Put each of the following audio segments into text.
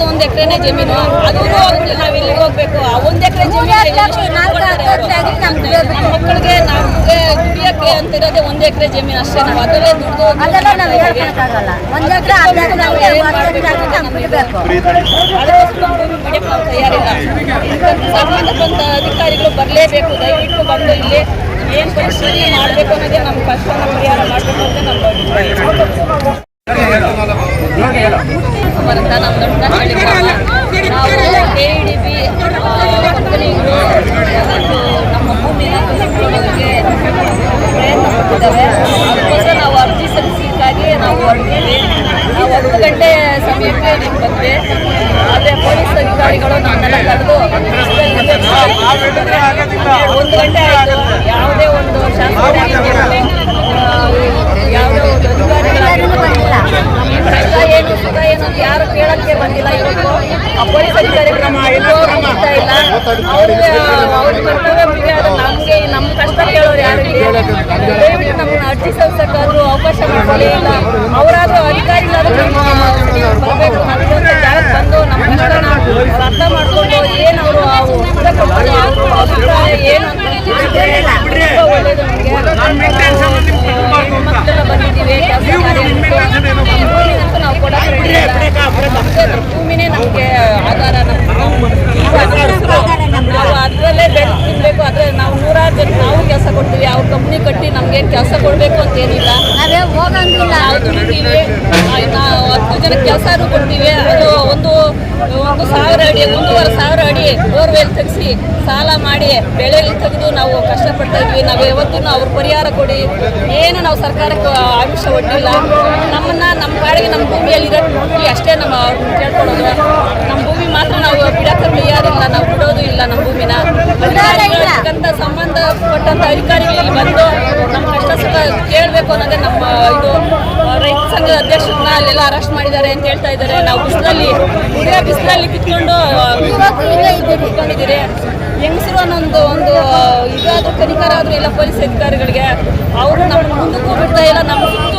ಇರೋದು ಒಂದ್ ಎಕರೆನೇ ಜಮೀನು. ಅದು ನಾವು ಎಲ್ಲಿಗೆ ಹೋಗ್ಬೇಕು? ಆ ಒಂದ್ ಎಕರೆ ಜಮೀನು ಮಕ್ಕಳಿಗೆ ನಮ್ಗೆ ದುಡಿಯಕ್ಕೆ ಅಂತಿರೋದೇ ಒಂದ್ ಎಕರೆ ಜಮೀನು ಅಷ್ಟೇ. ನಾವು ಅದರಲ್ಲೇ ದುಡ್ಡು ನಮ್ಗೆ ನಮ್ಗೆ ತಯಾರಿಲ್ಲ. ಸಂಬಂಧಪಟ್ಟ ಅಧಿಕಾರಿಗಳು ಬರಲೇಬೇಕು. ದಯವಿಟ್ಟು ಬಂದು ಇಲ್ಲಿ ಏನ್ ಪರಿಸ್ಥಿತಿ ಮಾಡಬೇಕು ಅನ್ನೋದೇ ನಮ್ಗೆ ಕಷ್ಟ ಪರಿಹಾರ ಮಾಡಬೇಕು ಅಂತ ನಮ್ಮ ನಮ್ಮ ದೊಡ್ಡ ನಾವು ಕೆ ಡಿ ಬಿ ಕಂಪನಿಗಳು ಮತ್ತು ನಮ್ಮ ಭೂಮಿನ ಕಸಿದುಕೊಳ್ಳೋದಕ್ಕೆ ಪ್ರಯತ್ನ ಪಟ್ಟಿದ್ದಾವೆ ಅದಕ್ಕೋಸ್ಕರ ನಾವು ಅರ್ಜಿ ಸಲ್ಲಿಸಲಿಕ್ಕಾಗಿ ನಾವು ಹೊರಟಿದ್ವಿ ನಾವು ಹತ್ತು ಗಂಟೆ ಸಮಯಕ್ಕೆ ಬಂದ್ವಿ ಆದರೆ ಪೊಲೀಸ್ ಅಧಿಕಾರಿಗಳು ನಮ್ಮನ್ನೆಲ್ಲ ಕರೆದು ಒಂದು ಗಂಟೆ ಆಯಿತು. ಯಾವುದೇ ಒಂದು ಶಾಸಕರಾಗಿರ್ಬೋದು, ಆ, ಯಾವುದೇ ಒಂದು ಅಧಿಕಾರಿಗಳಾಗಿರ್ಬೋದು, ನಮ್ಮ ಕಷ್ಟ ಏನು ಸುಖ ಏನು ಅಂತ ಯಾರು ಕೇಳಕ್ಕೆ ಬಂದಿಲ್ಲ ಇವತ್ತು ಆ ಪೊಲೀಸ್ ಅಧಿಕಾರಿಗಳು ನಮ್ಮ ಎಲ್ಲೋ ಬರ್ತಾ ಇಲ್ಲ ಅವ್ರಿಗೆ ಅವ್ರ ಕರ್ತವ್ಯ ಮುಖ್ಯ ಆದ್ರೆ ನಮಗೆ ನಮ್ಮ ಕಷ್ಟ ಕೇಳೋರು ಯಾರು ಇಲ್ಲ ದಯವಿಟ್ಟು ನಮ್ಮನ್ನ ಅರ್ಜಿ ಸಲ್ಲಿಸಕ್ಕಾದ್ರೂ ಇಲ್ಲ ಅವರಾದ್ರೂ ಅಧಿಕಾರಿಗಳಾದ್ರೂ ಬರಬೇಕು ಜಾಗಕ್ಕೆ ಬಂದು ನಮ್ಮ ಕಷ್ಟನ ಅರ್ಥ ಮಾಡ್ಕೊಂಡು ಏನು ಅವರು ಅಭಿಪ್ರಾಯ ಏನು ಒಳ್ಳೇದು ನಮಗೆ. ಮಕ್ಕಳೆಲ್ಲ ಬಂದಿದ್ದೀವಿ ಕೆಲಸ ಕಾರ್ಯ ಭೂಮಿನಂತೂ ನಾವು ಕೊಡಕ್ಕೆ ready ಇಲ್ಲ. ನಮ್ಗೆ ಅದ್ರ ಭೂಮಿನೇ ನಮಗೆ ಆಧಾರ ನಮ್ಮ ನಾವು ಅದರಲ್ಲೇ ಬೆಳೆದು ತಿನ್ಬೇಕು ಅದ್ರ ನಾವು ನೂರಾರು ಜನ ನಾವು ಕೆಲಸ ಕೊಡ್ತೀವಿ ಅವ್ರ ಕಂಪ್ನಿ ಕಟ್ಟಿ ನಮ್ಗೆ ಕೆಲಸ ಕೊಡಬೇಕು ಅಂತ ಏನಿಲ್ಲ ನಾವೇ ಹೋಗಂಗಿಲ್ಲ ನಾವು ದುಡಿತೀವಿ ಆ, ನಾವು ಕೆಲಸ ಕೊಡ್ತೀವಿ. ಅದು ಒಂದು ಒಂದು ಸಾವಿರ ಅಡಿ, ಒಂದೂವರೆ ಸಾವಿರ ಅಡಿ ಬೋರ್ವೆಲ್ ತೆಗೆಸಿ ಸಾಲ ಮಾಡಿ ಬೆಳೆ ತೆಗೆದು ನಾವು ಕಷ್ಟಪಡ್ತಾ ಇದ್ವಿ. ನಾವು ಯಾವತ್ತೂ ಅವ್ರ ಪರಿಹಾರ ಕೊಡಿ. ಏನು ನಾವು ಸರ್ಕಾರಕ್ಕೆ ಆಮಿಷ ಒಡ್ಡಿಲ್ಲ. ನಮ್ಮನ್ನ ನಮ್ಮ ಕಾಡಿಗೆ ನಮ್ಮ ಭೂಮಿಯಲ್ಲಿ ಇರೋ ಅಷ್ಟೇ ನಮ್ಮ ಕೇಳ್ಕೊಳ್ಳೋದು ನಮ್ಮ ಭೂಮಿ ಮಾತ್ರ ನಾವು ಬಿಡಕ್ಕೆ ತಯಾರಿಲ್ಲ ನಾವು ಬಿಡೋದು ಇಲ್ಲ ನಮ್ಮ ಭೂಮಿನ. ಅಧಿಕಾರಿಗಳಂತ ಸಂಬಂಧಪಟ್ಟಂತ ಅಧಿಕಾರಿಗಳು ಇಲ್ಲಿ ಬಂದು ನಮ್ಮ ಕಷ್ಟ ಸುಖ ಕೇಳಬೇಕು ಅನ್ನೋದೇ ನಮ್ಮ ಇದು ರೈತ ಸಂಘದ ಅಧ್ಯಕ್ಷರನ್ನ ಅಲ್ಲೆಲ್ಲ ಅರೆಸ್ಟ್ ಮಾಡಿದ್ದಾರೆ ಅಂತ ಹೇಳ್ತಾ ಇದ್ದಾರೆ. ನಾವು ಬಿಸಿಲಲ್ಲಿ, ಇದೇ ಬಿಸಿಲಲ್ಲಿ ಕಿತ್ಕೊಂಡು ಕಿತ್ಕೊಂಡಿದ್ದೀರಿ. ಹೆಂಗಸರು ಅನ್ನೊಂದು ಒಂದು ಇದಾದ್ರೂ ಕನಿಕಾರ ಆದರೂ ಇಲ್ಲ ಪೊಲೀಸ್ ಅಧಿಕಾರಿಗಳಿಗೆ ಅವರು ನಮ್ಮ ಮುಂದಕ್ಕೂ ಬಿಡ್ತಾ ಇಲ್ಲ ನಮ್ಮ ಸುತ್ತು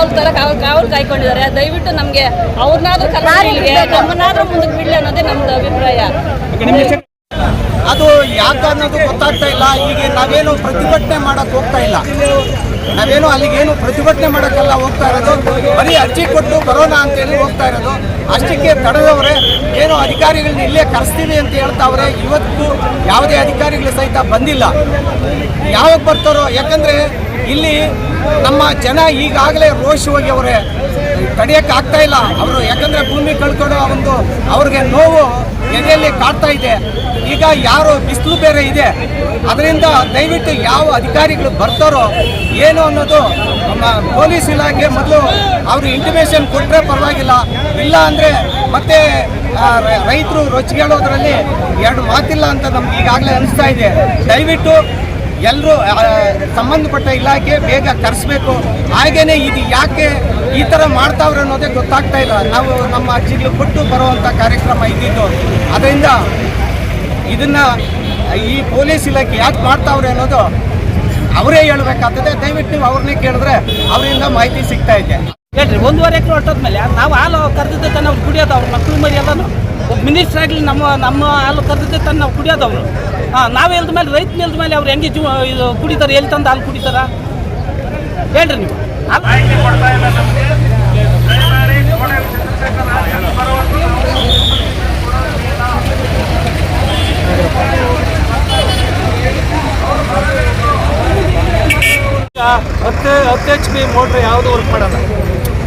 ಅವ್ರ ತರ ಕಾವಲು ಕಾವಲು ಕಾಯ್ಕೊಂಡಿದ್ದಾರೆ. ದಯವಿಟ್ಟು ನಮಗೆ ಅವ್ರನ್ನಾದ್ರೂ ಕಲಾರಿಗೆ ನಮ್ಮನ್ನಾದರೂ ನಮ್ಮನ್ನಾದ್ರೂ ಮುಂದಕ್ಕೆ ಬಿಡಲಿ ಅನ್ನೋದೇ ನಮ್ಮದು ಅಭಿಪ್ರಾಯ. ಅದು ಯಾಕೆ ಅನ್ನೋದು ಗೊತ್ತಾಗ್ತಾ ಇಲ್ಲ. ಈಗ ನಾವೇನು ಪ್ರತಿಭಟನೆ ಮಾಡಕ್ಕೆ ಹೋಗ್ತಾ ಇಲ್ಲ. ನಾವೇನು ಅಲ್ಲಿಗೇನು ಪ್ರತಿಭಟನೆ ಮಾಡೋಕ್ಕೆಲ್ಲ ಹೋಗ್ತಾ ಇರೋದು. ಬರೀ ಅರ್ಜಿ ಕೊಟ್ಟು ಬರೋಣ ಅಂತೇಳಿ ಹೋಗ್ತಾ ಇರೋದು. ಅಷ್ಟಕ್ಕೆ ತಡೆದವ್ರೆ, ಏನು ಅಧಿಕಾರಿಗಳನ್ನ ಇಲ್ಲೇ ಕರೆಸ್ತೀವಿ ಅಂತ ಹೇಳ್ತಾವ್ರೆ. ಇವತ್ತು ಯಾವುದೇ ಅಧಿಕಾರಿಗಳು ಸಹಿತ ಬಂದಿಲ್ಲ. ಯಾವಾಗ ಬರ್ತಾರೋ, ಯಾಕಂದರೆ ಇಲ್ಲಿ ನಮ್ಮ ಜನ ಈಗಾಗಲೇ ರೋಷವಾಗಿ ಅವರೇ ತಡೆಯೋಕ್ಕಾಗ್ತಾ ಇಲ್ಲ. ಅವರು ಯಾಕಂದರೆ ಭೂಮಿ ಕಳ್ಕೊಳ್ಳೋ ಒಂದು ಅವ್ರಿಗೆ ನೋವು ಎದೆಯಲ್ಲಿ ಕಾಡ್ತಾ ಇದೆ. ಈಗ ಯಾರು ಬಿಸಿಲು ಬೇರೆ ಇದೆ. ಅದರಿಂದ ದಯವಿಟ್ಟು ಯಾವ ಅಧಿಕಾರಿಗಳು ಬರ್ತಾರೋ ಏನು ಅನ್ನೋದು ಪೊಲೀಸ್ ಇಲಾಖೆ ಮೊದಲು ಅವರು ಇಂಟಿಮೇಷನ್ ಕೊಟ್ಟರೆ ಪರವಾಗಿಲ್ಲ. ಇಲ್ಲ ಅಂದರೆ ಮತ್ತೆ ರೈತರು ರೊಚ್ಚಿಗೇಳೋದ್ರಲ್ಲಿ ಎರಡು ಮಾತಿಲ್ಲ ಅಂತ ನಮ್ಗೆ ಈಗಾಗಲೇ ಅನಿಸ್ತಾ ಇದೆ. ದಯವಿಟ್ಟು ಎಲ್ಲರೂ ಸಂಬಂಧಪಟ್ಟ ಇಲಾಖೆ ಬೇಗ ಕರೆಸ್ಬೇಕು. ಹಾಗೇನೆ ಇದು ಯಾಕೆ ಈ ಥರ ಮಾಡ್ತಾವ್ರೆ ಅನ್ನೋದೇ ಗೊತ್ತಾಗ್ತಾ ಇಲ್ಲ. ನಾವು ನಮ್ಮ ಅಜ್ಜಿಗಳು ಕೊಟ್ಟು ಬರುವಂಥ ಕಾರ್ಯಕ್ರಮ ಇದ್ದಿದ್ದು. ಅದರಿಂದ ಇದನ್ನ ಈ ಪೊಲೀಸ್ ಇಲಾಖೆ ಯಾಕೆ ಮಾಡ್ತಾವ್ರೆ ಅನ್ನೋದು ಅವರೇ ಹೇಳ್ಬೇಕಾಗ್ತದೆ. ದಯವಿಟ್ಟು ನೀವು ಅವ್ರನ್ನೇ ಕೇಳಿದ್ರೆ ಅವರಿಂದ ಮಾಹಿತಿ ಸಿಗ್ತಾ ಇದೆ. ಹೇಳ್ರಿ ಒಂದೂವರೆ ಎಕರೆ ಹೊಟ್ಟೋದ್ಮೇಲೆ ನಾವು ಹಾಲು ಕರೆದಿದ್ದೆ ತಾನೆ ಅವ್ರು ಕುಡಿಯೋದು ಅವ್ರು ಮಕ್ಕಳು ಮರಿ ಎಲ್ಲನೂ. ಒಬ್ಬ ಮಿನಿಸ್ಟರ್ ಆಗಲಿ ನಮ್ಮ ನಮ್ಮ ಹಾಲು ಕರೆದಿದ್ದೆ ತಾನೆ ನಾವು ಕುಡಿಯೋದವ್ರು. ಅವರು ಹಾಂ ನಾವು ಹೇಳ್ದ ಮೇಲೆ ರೈತ ನಿಲ್ದ ಮೇಲೆ ಅವ್ರು ಹೆಂಗೆ ಜೀವ ಇದು ಕುಡಿತಾರೆ ಎಲ್ಲಿ ತಂದು ಹಾಲು ಕುಡಿತಾರ? ಹೇಳ್ರಿ ನೀವು. ಹಾಲು ಹತ್ತು ಹತ್ತು ಎಚ್ ಪಿ ಮೋಟ್ರ್ ಯಾವುದು ವರ್ಕ್ ಮಾಡಲ್ಲ.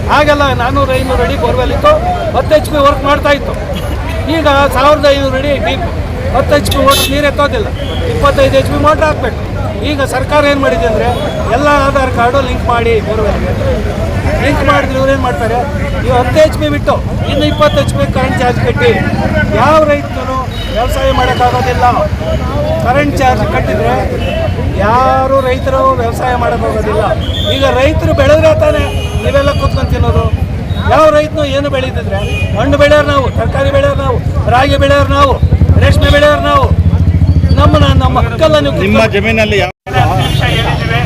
ಹಾಗೆಲ್ಲ ನಾನ್ನೂರು ಐನೂರು ಅಡಿ ಬೋರ್ವೆಲ್ ಇತ್ತು, ಹತ್ತು ಎಚ್ ಪಿ ವರ್ಕ್ ಮಾಡ್ತಾ ಇತ್ತು. ಈಗ ಸಾವಿರದ ಐನೂರು ಅಡಿ ಡೀಪ್ ಹತ್ತು ಎಚ್ ಪಿ ಮೋಟ್ರ್ ನೀರು ಎತ್ತೋದಿಲ್ಲ. ಇಪ್ಪತ್ತೈದು ಎಚ್ ಪಿ ಮೋಟ್ರ್ ಹಾಕ್ಬೇಕು. ಈಗ ಸರ್ಕಾರ ಏನು ಮಾಡಿದೆ ಅಂದರೆ ಎಲ್ಲ ಆಧಾರ್ ಕಾರ್ಡು ಲಿಂಕ್ ಮಾಡಿ ಬೋರ್ವೆಲ್ಗೆ ಲಿಂಕ್ ಮಾಡಿದ್ರೆ ಇವ್ರು ಏನು ಮಾಡ್ತಾರೆ? ಇವು ಹತ್ತು ಎಚ್ ಪಿ ಬಿಟ್ಟು ಇನ್ನು ಇಪ್ಪತ್ತು ಎಚ್ ಪಿ ಕರೆಂಟ್ ಚಾರ್ಜ್ ಕಟ್ಟಿ ಯಾವ ರೈತನು ವ್ಯವಸಾಯ ಮಾಡೋಕ್ಕಾಗೋದಿಲ್ಲ. ಕರೆಂಟ್ ಚಾರ್ಜ್ ಕಟ್ಟಿದ್ರೆ ಯಾರು ರೈತರು ವ್ಯವಸಾಯ ಮಾಡೋಕ್ಕಾಗೋದಿಲ್ಲ ಈಗ ರೈತರು ಬೆಳೆದ್ರೆ ತಾನೇ ನೀವೆಲ್ಲ ಕೂತ್ಕೊಂಡು ತಿನ್ನೋದು. ಯಾವ ರೈತನು ಏನು ಬೆಳೀತಿದ್ರೆ? ಹಣ್ಣು ಬೆಳೆಯೋರು ನಾವು ತರಕಾರಿ ಬೆಳೆಯೋರು ನಾವು ರಾಗಿ ಬೆಳೆಯೋರು ನಾವು ರೇಷ್ಮೆ ಬೆಳೆಯೋರು ನಾವು. ನಮ್ಮ ನಮ್ಮ ಹಕ್ಕಲ್ಲ ನೀವು ನಿಮ್ಮ ಜಮೀನಲ್ಲಿ ಹತ್ತು ನಿಮಿಷ ಹೇಳಿದ್ದೇವೆ.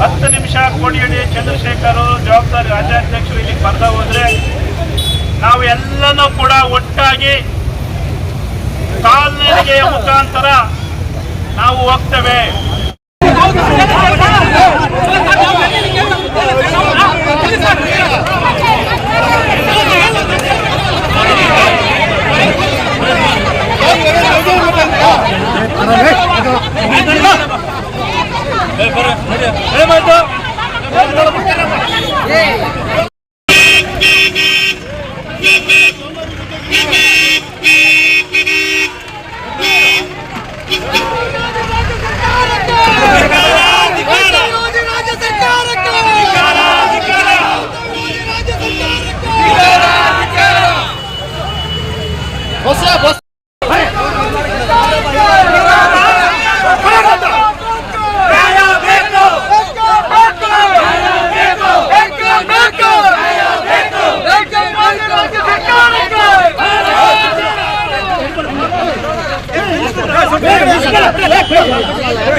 ಹತ್ತು ನಿಮಿಷ ಕೋಡಿಯಡಿ ಚಂದ್ರಶೇಖರ್ ಜವಾಬ್ದಾರಿ ರಾಜ್ಯಾಧ್ಯಕ್ಷರು ಇಲ್ಲಿಗೆ ಬರ್ತಾ ಹೋದ್ರೆ ನಾವು ಎಲ್ಲನೂ ಕೂಡ ಒಟ್ಟಾಗಿ ಕಾಲ್ನಡಿಗೆಯ ಮುಖಾಂತರ ನಾವು ಹೋಗ್ತೇವೆ Você, você.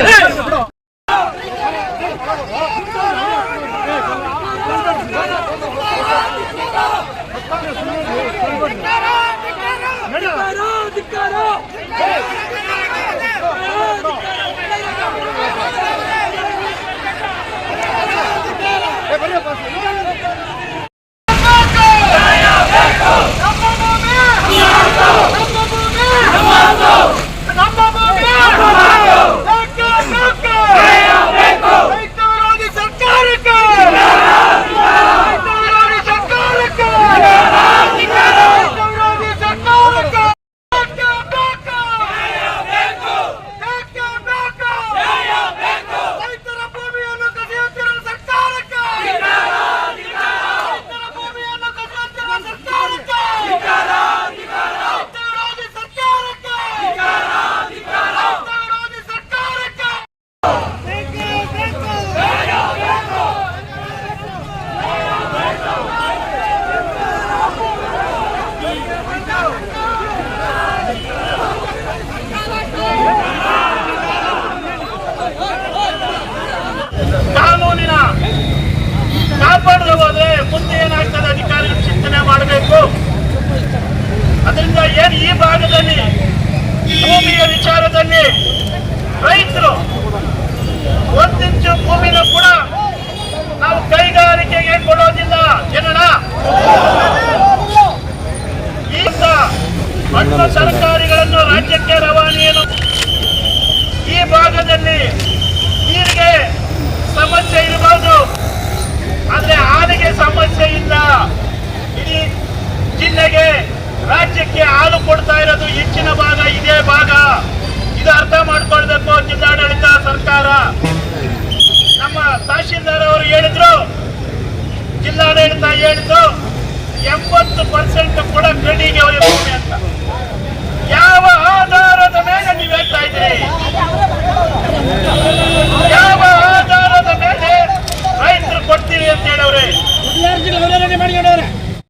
Hey! ಕಾಪಾಡದೆ ಹೋದ್ರೆ ಮುಂದೆ ಏನಾಗ್ತದೆ? ಅಧಿಕಾರಿಗಳು ಚಿಂತನೆ ಮಾಡಬೇಕು. ಅದರಿಂದ ಏನು ಈ ಭಾಗದಲ್ಲಿ ಭೂಮಿಯ ವಿಚಾರದಲ್ಲಿ ರೈತರು ಒಂದಿಂಚು ಭೂಮಿನ ಕೂಡ ನಾವು ಕೈಗಾರಿಕೆಗೆ ಕೊಡೋದಿಲ್ಲ. ಏನಣ್ಣ ಈಗ ಹಣ್ಣು ಜಿಲ್ಲೆಗೆ ರಾಜ್ಯಕ್ಕೆ ಹಾಲು ಕೊಡ್ತಾ ಇರೋದು ಹೆಚ್ಚಿನ ಭಾಗ ಇದೇ ಭಾಗ. ಇದು ಅರ್ಥ ಮಾಡ್ಕೊಳ್ಬೇಕು ಜಿಲ್ಲಾಡಳಿತ ಸರ್ಕಾರ. ನಮ್ಮ ತಹಶೀಲ್ದಾರ್ ಅವರು ಹೇಳಿದ್ರು, ಜಿಲ್ಲಾಡಳಿತ ಹೇಳಿದ್ರು